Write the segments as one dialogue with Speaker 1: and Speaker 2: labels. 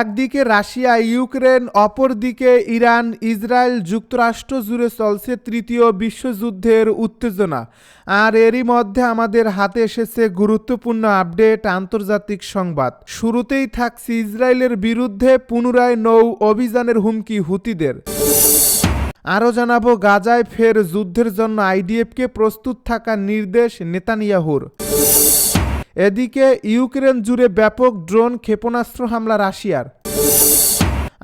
Speaker 1: একদিকে Russia Ukraine অপরদিকে Iran Israel যুক্তরাষ্ট্র জুড়ে চলছে তৃতীয় বিশ্বযুদ্ধের উত্তেজনা আর এরই মধ্যে আমাদের হাতে এসেছে গুরুত্বপূর্ণ আপডেট আন্তর্জাতিক সংবাদ শুরুতেই থাকছে ইসরায়েলের বিরুদ্ধে পুনরায় নৌ অভিযানের হুমকি হুতিদের আরও জানাবো গাজায় ফের যুদ্ধের জন্য আইডিএফকে প্রস্তুত থাকার নির্দেশ নেতানিয়াহুর এদিকে ইউক্রেন জুড়ে ব্যাপক ড্রোন ক্ষেপণাস্ত্র হামলা রাশিয়ার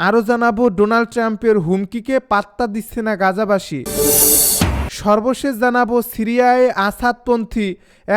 Speaker 1: আরও জানাবো ডোনাল্ড ট্রাম্পের হুমকিকে পাত্তা দিচ্ছে না গাজাবাসী সর্বশেষ জানাবো সিরিয়ায় আসাদপন্থী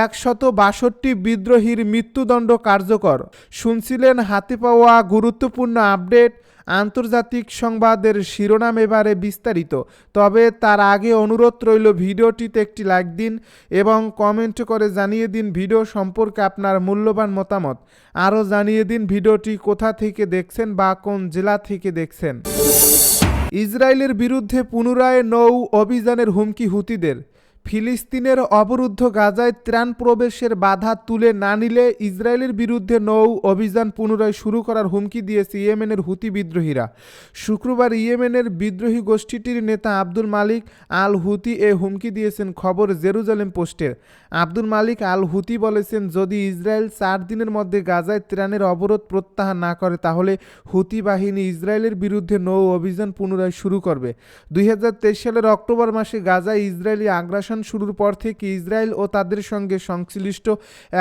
Speaker 1: একশত বাষট্টি বিদ্রোহীর মৃত্যুদণ্ড কার্যকর শুনছিলেন হাতে পাওয়া গুরুত্বপূর্ণ আপডেট আন্তর্জাতিক সংবাদের শিরোনাম এবারে বিস্তারিত তবে তার আগে অনুরোধ রইল ভিডিওটিতে একটি লাইক দিন এবং কমেন্ট করে জানিয়ে দিন ভিডিও সম্পর্কে আপনার মূল্যবান মতামত আরও জানিয়ে দিন ভিডিওটি কোথা থেকে দেখছেন বা কোন জেলা থেকে দেখছেন ইসরায়েলের বিরুদ্ধে পুনরায় নৌ অভিযানের হুমকি হুতিদের ফিলিস্তিনের অবরুদ্ধ গাজায় ত্রাণ প্রবেশের বাধা তুলে না নিলে ইসরায়েলের বিরুদ্ধে নৌ অভিযান পুনরায় শুরু করার হুমকি দিয়েছে ইয়েমেনের হুতি বিদ্রোহীরা শুক্রবার ইয়েমেনের বিদ্রোহী গোষ্ঠীটির নেতা আব্দুল মালিক আল হুতি এ হুমকি দিয়েছেন খবর জেরুজালেম পোস্টের আব্দুল মালিক আল হুতি বলেছেন যদি ইসরায়েল চার দিনের মধ্যে গাজায় ত্রাণের অবরোধ প্রত্যাহার না করে তাহলে হুতি বাহিনী ইসরায়েলের বিরুদ্ধে নৌ অভিযান পুনরায় শুরু করবে দুই সালের অক্টোবর মাসে গাজায় ইসরায়েলি আগ্রাসন অপারেশন শুরুর পর থেকে ইসরায়েল ও তাদের সঙ্গে সংশ্লিষ্ট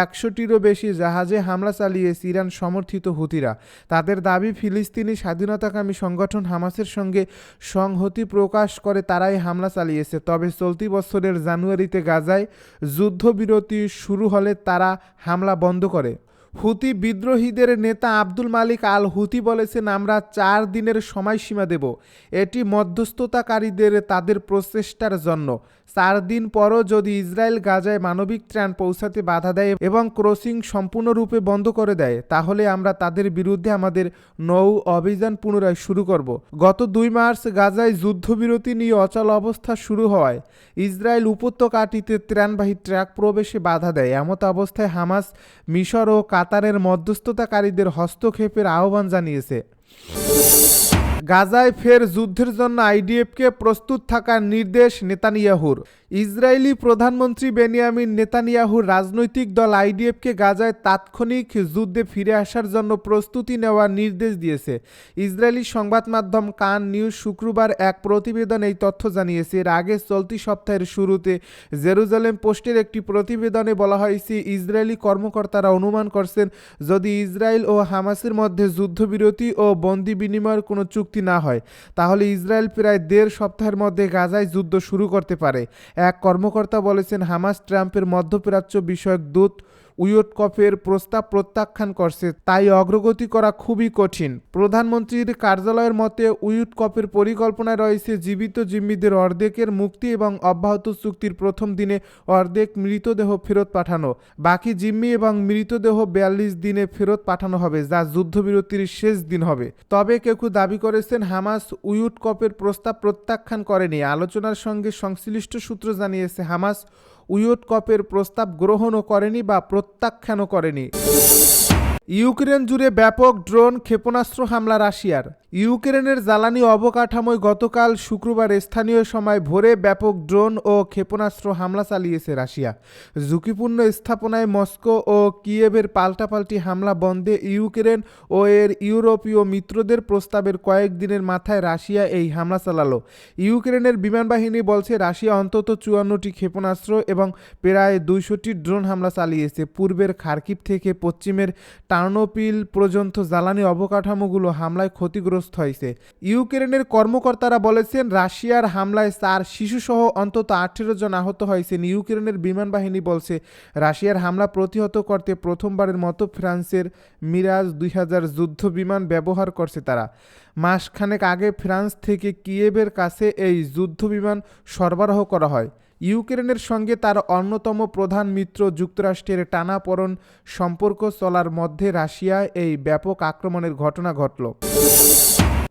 Speaker 1: একশোটিরও বেশি জাহাজে হামলা চালিয়েছে ইরান সমর্থিত হুতিরা তাদের দাবি ফিলিস্তিনি স্বাধীনতাকামী সংগঠন হামাসের সঙ্গে সংহতি প্রকাশ করে তারাই হামলা চালিয়েছে তবে চলতি বছরের জানুয়ারিতে গাজায় যুদ্ধবিরতি শুরু হলে তারা হামলা বন্ধ করে হুতি বিদ্রোহীদের নেতা আব্দুল মালিক আল হুতি বলেছেন আমরা চার দিনের সময়সীমা দেব এটি মধ্যস্থতাকারীদের তাদের প্রচেষ্টার জন্য চার দিন পরও যদি ইসরায়েল গাজায় মানবিক ত্রাণ পৌঁছাতে বাধা দেয় এবং ক্রসিং সম্পূর্ণরূপে বন্ধ করে দেয় তাহলে আমরা তাদের বিরুদ্ধে আমাদের নৌ অভিযান পুনরায় শুরু করব গত দুই মার্চ গাজায় যুদ্ধবিরতি নিয়ে অচল অবস্থা শুরু হওয়ায় ইসরায়েল উপত্যকাটিতে ত্রাণবাহী ট্রাক প্রবেশে বাধা দেয় এমত অবস্থায় হামাস মিশর ও কাতারের মধ্যস্থতাকারীদের হস্তক্ষেপের আহ্বান জানিয়েছে গাজায় ফের যুদ্ধের জন্য আইডিএফকে প্রস্তুত থাকার নির্দেশ নেতানিয়াহুর ইসরায়েলি প্রধানমন্ত্রী বেনিয়ামিন নেতানিয়াহুর রাজনৈতিক দল আইডিএফকে গাজায় তাৎক্ষণিক যুদ্ধে ফিরে আসার জন্য প্রস্তুতি নেওয়ার নির্দেশ দিয়েছে ইসরায়েলি সংবাদ মাধ্যম কান নিউজ শুক্রবার এক প্রতিবেদন এই তথ্য জানিয়েছে এর আগে চলতি সপ্তাহের শুরুতে জেরুজালেম পোস্টের একটি প্রতিবেদনে বলা হয়েছে ইসরায়েলি কর্মকর্তারা অনুমান করছেন যদি ইসরায়েল ও হামাসের মধ্যে যুদ্ধবিরতি ও বন্দি বিনিময়ের কোনো চুক্তি চুক্তি না হয় তাহলে ইসরায়েল প্রায় দেড় সপ্তাহের মধ্যে গাজায় যুদ্ধ শুরু করতে পারে এক কর্মকর্তা বলেছেন হামাস ট্রাম্পের মধ্যপ্রাচ্য বিষয়ক দূত উইয়টকফের প্রস্তাব প্রত্যাখ্যান করছে তাই অগ্রগতি করা খুবই কঠিন প্রধানমন্ত্রীর কার্যালয়ের মতে উইয়টকফের পরিকল্পনায় রয়েছে জীবিত জিম্মিদের অর্ধেকের মুক্তি এবং অব্যাহত চুক্তির প্রথম দিনে অর্ধেক মৃতদেহ ফেরত পাঠানো বাকি জিম্মি এবং মৃতদেহ বিয়াল্লিশ দিনে ফেরত পাঠানো হবে যা যুদ্ধবিরতির শেষ দিন হবে তবে কেউ দাবি করেছেন হামাস উইয়ুটকপের প্রস্তাব প্রত্যাখ্যান করেনি আলোচনার সঙ্গে সংশ্লিষ্ট সূত্র জানিয়েছে হামাস কপের প্রস্তাব গ্রহণও করেনি বা প্রত্যাখ্যানও করেনি ইউক্রেন জুড়ে ব্যাপক ড্রোন ক্ষেপণাস্ত্র হামলা রাশিয়ার ইউক্রেনের জ্বালানি অবকাঠামোয় গতকাল শুক্রবার স্থানীয় সময় ভোরে ব্যাপক ড্রোন ও ক্ষেপণাস্ত্র হামলা চালিয়েছে রাশিয়া ঝুঁকিপূর্ণ স্থাপনায় মস্কো ও কিয়েভের পাল্টাপাল্টি হামলা বন্ধে ইউক্রেন ও এর ইউরোপীয় মিত্রদের প্রস্তাবের কয়েকদিনের মাথায় রাশিয়া এই হামলা চালালো ইউক্রেনের বিমান বাহিনী বলছে রাশিয়া অন্তত চুয়ান্নটি ক্ষেপণাস্ত্র এবং প্রায় দুইশোটি ড্রোন হামলা চালিয়েছে পূর্বের খার্কিব থেকে পশ্চিমের টার্নোপিল পর্যন্ত জ্বালানি অবকাঠামোগুলো হামলায় ক্ষতিগ্রস্ত বিধ্বস্ত হয়েছে ইউক্রেনের কর্মকর্তারা বলেছেন রাশিয়ার হামলায় চার শিশুসহ অন্তত আঠেরো জন আহত হয়েছেন ইউক্রেনের বিমান বাহিনী বলছে রাশিয়ার হামলা প্রতিহত করতে প্রথমবারের মতো ফ্রান্সের মিরাজ দুই হাজার যুদ্ধ বিমান ব্যবহার করছে তারা মাসখানেক আগে ফ্রান্স থেকে কিয়েভের কাছে এই যুদ্ধ বিমান সরবরাহ করা হয় ইউক্রেনের সঙ্গে তার অন্যতম প্রধান মিত্র যুক্তরাষ্ট্রের টানাপড়ন সম্পর্ক চলার মধ্যে রাশিয়া এই ব্যাপক আক্রমণের ঘটনা ঘটল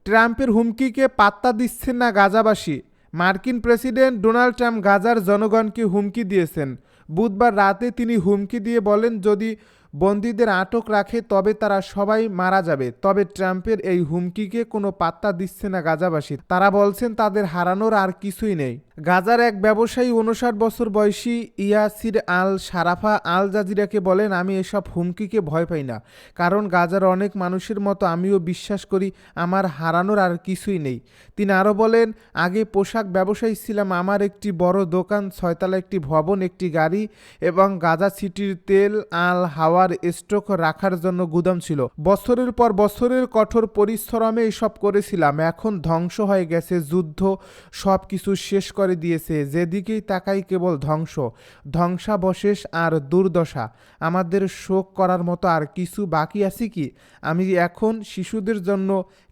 Speaker 1: ট্রাম্পের হুমকিকে পাত্তা দিচ্ছেন না গাজাবাসী মার্কিন প্রেসিডেন্ট ডোনাল্ড ট্রাম্প গাজার জনগণকে হুমকি দিয়েছেন বুধবার রাতে তিনি হুমকি দিয়ে বলেন যদি বন্দীদের আটক রাখে তবে তারা সবাই মারা যাবে তবে ট্রাম্পের এই হুমকিকে কোনো পাত্তা দিচ্ছে না গাজাবাসী তারা বলছেন তাদের হারানোর আর কিছুই নেই গাজার এক ব্যবসায়ী উনষাট বছর বয়সী ইয়াসির আল সারাফা আল জাজিরাকে বলেন আমি এসব হুমকিকে ভয় পাই না কারণ গাজার অনেক মানুষের মতো আমিও বিশ্বাস করি আমার হারানোর আর কিছুই নেই তিনি আরও বলেন আগে পোশাক ব্যবসায়ী ছিলাম আমার একটি বড় দোকান ছয়তলা একটি ভবন একটি গাড়ি এবং গাজা সিটির তেল আল হাওয়া খাওয়ার স্টক রাখার জন্য গুদাম ছিল বছরের পর বছরের কঠোর পরিশ্রমে এসব করেছিলাম এখন ধ্বংস হয়ে গেছে যুদ্ধ সব কিছু শেষ করে দিয়েছে যেদিকেই তাকাই কেবল ধ্বংস ধ্বংসাবশেষ আর দুর্দশা আমাদের শোক করার মতো আর কিছু বাকি আছে কি আমি এখন শিশুদের জন্য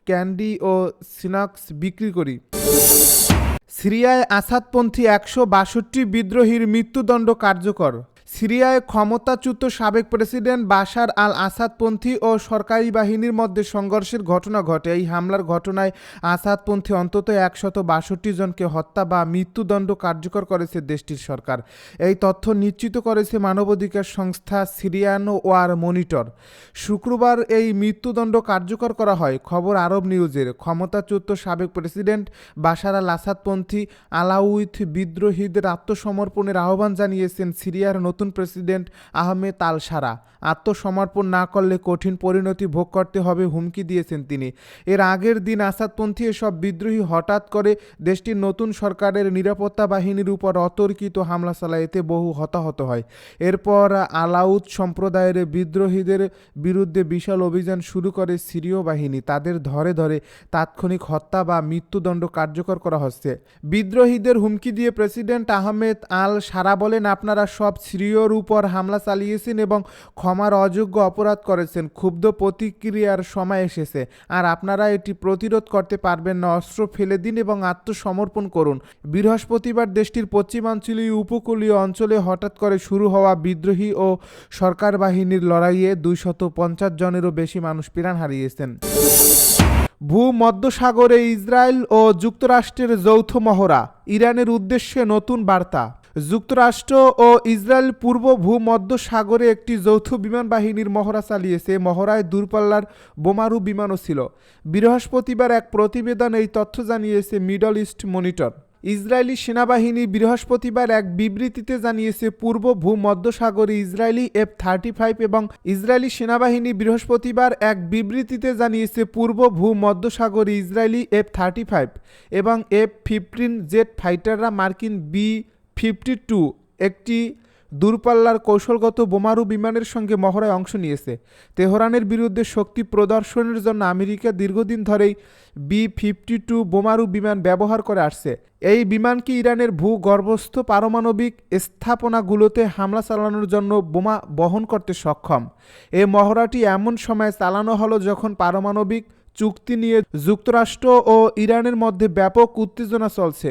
Speaker 1: ক্যান্ডি ও স্ন্যাক্স বিক্রি করি সিরিয়ায় আসাদপন্থী একশো বাষট্টি বিদ্রোহীর মৃত্যুদণ্ড কার্যকর সিরিয়ায় ক্ষমতাচ্যুত সাবেক প্রেসিডেন্ট বাশার আল আসাদপন্থী ও সরকারি বাহিনীর মধ্যে সংঘর্ষের ঘটনা ঘটে এই হামলার ঘটনায় আসাদপন্থী অন্তত একশত বাষট্টি জনকে হত্যা বা মৃত্যুদণ্ড কার্যকর করেছে দেশটির সরকার এই তথ্য নিশ্চিত করেছে মানবাধিকার সংস্থা সিরিয়ানো ওয়ার মনিটর শুক্রবার এই মৃত্যুদণ্ড কার্যকর করা হয় খবর আরব নিউজের ক্ষমতাচ্যুত সাবেক প্রেসিডেন্ট বাশার আল আসাদপন্থী আলাউইথ বিদ্রোহীদের আত্মসমর্পণের আহ্বান জানিয়েছেন সিরিয়ার নতুন নতুন প্রেসিডেন্ট আহমেদ আল সারা আত্মসমর্পণ না করলে কঠিন পরিণতি ভোগ করতে হবে হুমকি দিয়েছেন তিনি এর আগের দিন আসাদপন্থী এসব বিদ্রোহী হঠাৎ করে দেশটির নতুন সরকারের নিরাপত্তা বাহিনীর উপর অতর্কিত হামলা চালায় এতে বহু হতাহত হয় এরপর আলাউদ সম্প্রদায়ের বিদ্রোহীদের বিরুদ্ধে বিশাল অভিযান শুরু করে সিরীয় বাহিনী তাদের ধরে ধরে তাৎক্ষণিক হত্যা বা মৃত্যুদণ্ড কার্যকর করা হচ্ছে বিদ্রোহীদের হুমকি দিয়ে প্রেসিডেন্ট আহমেদ আল সারা বলেন আপনারা সব সিরি প্রিয়র উপর হামলা চালিয়েছেন এবং ক্ষমার অযোগ্য অপরাধ করেছেন ক্ষুব্ধ প্রতিক্রিয়ার সময় এসেছে আর আপনারা এটি প্রতিরোধ করতে পারবেন না অস্ত্র ফেলে দিন এবং আত্মসমর্পণ করুন বৃহস্পতিবার দেশটির পশ্চিমাঞ্চলীয় উপকূলীয় অঞ্চলে হঠাৎ করে শুরু হওয়া বিদ্রোহী ও সরকার বাহিনীর লড়াইয়ে দুইশত পঞ্চাশ জনেরও বেশি মানুষ প্রাণ হারিয়েছেন ভূমধ্যসাগরে ইসরায়েল ও যুক্তরাষ্ট্রের যৌথ মহড়া ইরানের উদ্দেশ্যে নতুন বার্তা যুক্তরাষ্ট্র ও ইসরায়েল পূর্ব ভূমধ্য সাগরে একটি যৌথ বিমান বাহিনীর মহড়া চালিয়েছে মহড়ায় দূরপাল্লার বোমারু বিমানও ছিল বৃহস্পতিবার এক প্রতিবেদন এই তথ্য জানিয়েছে মিডল ইস্ট মনিটর ইসরায়েলি সেনাবাহিনী বৃহস্পতিবার এক বিবৃতিতে জানিয়েছে পূর্ব ভূমধ্যসাগরে ইসরায়েলি এফ থার্টি ফাইভ এবং ইসরায়েলি সেনাবাহিনী বৃহস্পতিবার এক বিবৃতিতে জানিয়েছে পূর্ব ভূমধ্যসাগরে ইসরায়েলি এফ থার্টি ফাইভ এবং এফ ফিফটিন জেট ফাইটাররা মার্কিন বি ফিফটি টু একটি দূরপাল্লার কৌশলগত বোমারু বিমানের সঙ্গে মহড়ায় অংশ নিয়েছে তেহরানের বিরুদ্ধে শক্তি প্রদর্শনের জন্য আমেরিকা দীর্ঘদিন ধরেই বি ফিফটি টু বোমারু বিমান ব্যবহার করে আসছে এই বিমানকে ইরানের ভূগর্ভস্থ পারমাণবিক স্থাপনাগুলোতে হামলা চালানোর জন্য বোমা বহন করতে সক্ষম এই মহড়াটি এমন সময় চালানো হলো যখন পারমাণবিক চুক্তি নিয়ে যুক্তরাষ্ট্র ও ইরানের মধ্যে ব্যাপক উত্তেজনা চলছে